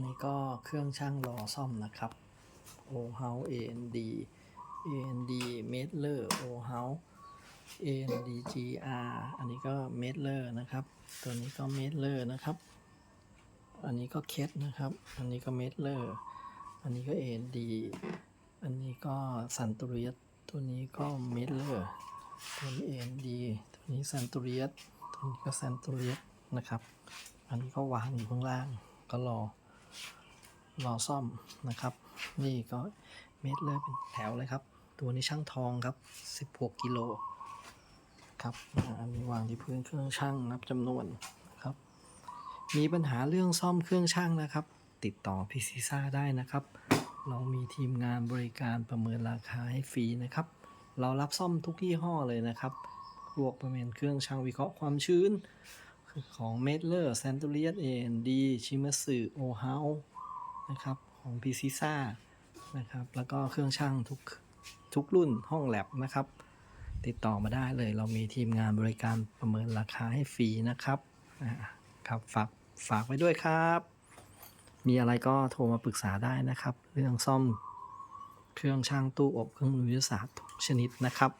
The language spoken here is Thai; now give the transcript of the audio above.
นนี้ก็เครื่องช่างรอซ่อมนะครับ o h o u s e AND AND m e d l e r o h o u s e AND GR อันนี้ก็ m e d l e r นะครับ ตัวนี้ก็ m e d l e r นะครับ อันนี้ก็เคสนะครับ อันนี้ก็ m e d l e r อันนี้ก็ AND อันนี้ก็ซันตูเรียสตัวนี้ก็ m e d l e r ตัวนี้ AND ตัวนี้ซันตูเรียสตัวนี้ก็ซันตูเรียสนะครับ อันนี้ก็วางอยู่ข้างล่างก็รอ รอซ่อมนะครับ นี่ก็เม็ดเลยเป็นแถวเลยครับ ตัวนี้ช่างทองครับ 16 กิโลครับอันนี้วางที่พื้นเครื่องช่างนับจำนวนครับ มีปัญหาเรื่องซ่อมเครื่องช่างนะครับ ติดต่อพิซิซ่าได้นะครับ เรามีทีมงานบริการประเมินราคาให้ฟรีนะครับ เรารับซ่อมทุกยี่ห้อเลยนะครับพวกประเมินเครื่องช่างวิเคราะห์ความชื้น ของเมดเลอร์แซนตูเรียสเอ็นดีชิมัสึโอเฮานะครับ ของพีซิซ่านะครับ แล้วก็เครื่องช่างทุกทุกรุ่นห้องแลบนะครับ ติดต่อมาได้เลย เรามีทีมงานบริการประเมินราคาให้ฟรีนะครับครับฝากฝากไว้ด้วยครับ มีอะไรก็โทรมาปรึกษาได้นะครับ เรื่องซ่อมเครื่องช่างตู้อบเครื่องมือวิทยาศาสตร์ทุกชนิดนะครับ